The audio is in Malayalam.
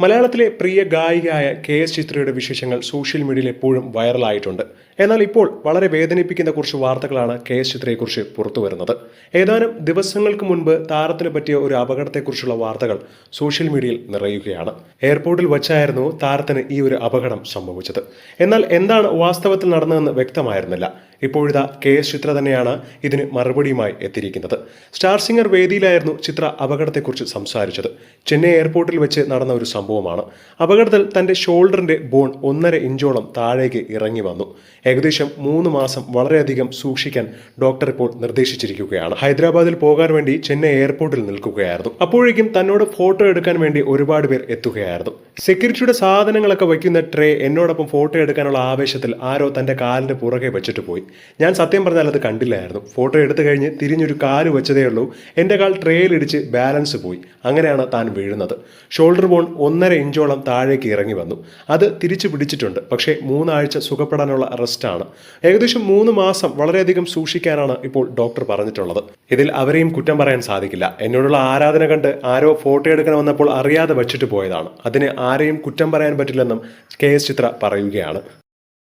മലയാളത്തിലെ പ്രിയ ഗായികയായ കെ എസ് ചിത്രയുടെ വിശേഷങ്ങൾ സോഷ്യൽ മീഡിയയിൽ എപ്പോഴും വൈറലായിട്ടുണ്ട്. എന്നാൽ ഇപ്പോൾ വളരെ വേദനിപ്പിക്കുന്ന കുറച്ച് വാർത്തകളാണ് കെ എസ് ചിത്രയെക്കുറിച്ച് പുറത്തു വരുന്നത്. ഏതാനും ദിവസങ്ങൾക്ക് മുൻപ് താരത്തിന് പറ്റിയ ഒരു അപകടത്തെക്കുറിച്ചുള്ള വാർത്തകൾ സോഷ്യൽ മീഡിയയിൽ നിറയുകയാണ്. എയർപോർട്ടിൽ വച്ചായിരുന്നു താരത്തിന് ഈ ഒരു അപകടം സംഭവിച്ചത്. എന്നാൽ എന്താണ് വാസ്തവത്തിൽ നടന്നതെന്ന് വ്യക്തമായിരുന്നില്ല. ഇപ്പോഴിതാ കെ എസ് ചിത്ര തന്നെയാണ് ഇതിന് മറുപടിയുമായി എത്തിയിരിക്കുന്നത്. സ്റ്റാർ സിംഗർ വേദിയിലായിരുന്നു ചിത്ര അപകടത്തെക്കുറിച്ച് സംസാരിച്ചത്. ചെന്നൈ എയർപോർട്ടിൽ വെച്ച് നടന്ന ഒരു സംഭവമാണ്. അപകടത്തിൽ തന്റെ ഷോൾഡറിന്റെ ബോൺ ഒന്നര ഇഞ്ചോളം താഴേക്ക് ഇറങ്ങി വന്നു. ഏകദേശം മൂന്ന് മാസം വളരെയധികം സൂക്ഷിക്കാൻ ഡോക്ടർ ഇപ്പോൾ നിർദ്ദേശിച്ചിരിക്കുകയാണ്. ഹൈദരാബാദിൽ പോകാൻ വേണ്ടി ചെന്നൈ എയർപോർട്ടിൽ നിൽക്കുകയായിരുന്നു. അപ്പോഴേക്കും തന്നോട് ഫോട്ടോ എടുക്കാൻ വേണ്ടി ഒരുപാട് പേർ എത്തുകയായിരുന്നു. സെക്യൂരിറ്റിയുടെ സാധനങ്ങളൊക്കെ വയ്ക്കുന്ന ട്രേ എന്നോടൊപ്പം ഫോട്ടോ എടുക്കാനുള്ള ആവേശത്തിൽ ആരോ തന്റെ കാലിന്റെ പുറകെ വെച്ചിട്ട് പോയി. ഞാൻ സത്യം പറഞ്ഞാൽ അത് കണ്ടില്ലായിരുന്നു. ഫോട്ടോ എടുത്തു കഴിഞ്ഞ് തിരിഞ്ഞൊരു കാൽ വെച്ചതേ ഉള്ളൂ. എന്റെ കാൽ ട്രെയിലിടിച്ച് ബാലൻസ് പോയി. അങ്ങനെയാണ് താൻ വീഴുന്നത്. ഷോൾഡർ ബോൺ ഒന്നര ഇഞ്ചോളം താഴേക്ക് ഇറങ്ങി വന്നു. അത് തിരിച്ചു പിടിച്ചിട്ടുണ്ട്. പക്ഷേ മൂന്നാഴ്ച സുഖപ്പെടാനുള്ള റെസ്റ്റാണ് ഏകദേശം മൂന്ന് മാസം വളരെയധികം സൂക്ഷിക്കാനാണ് ഇപ്പോൾ ഡോക്ടർ പറഞ്ഞിട്ടുള്ളത്. ഇതിൽ അവരെയും കുറ്റം പറയാൻ സാധിക്കില്ല. എന്നോടുള്ള ആരാധന കണ്ട് ആരോ ഫോട്ടോ എടുക്കാൻ വന്നപ്പോൾ അറിയാതെ വച്ചിട്ട് പോയതാണ്. അതിന് ആരെയും കുറ്റം പറയാൻ പറ്റില്ലെന്നും കെ എസ് ചിത്ര പറയുകയാണ്.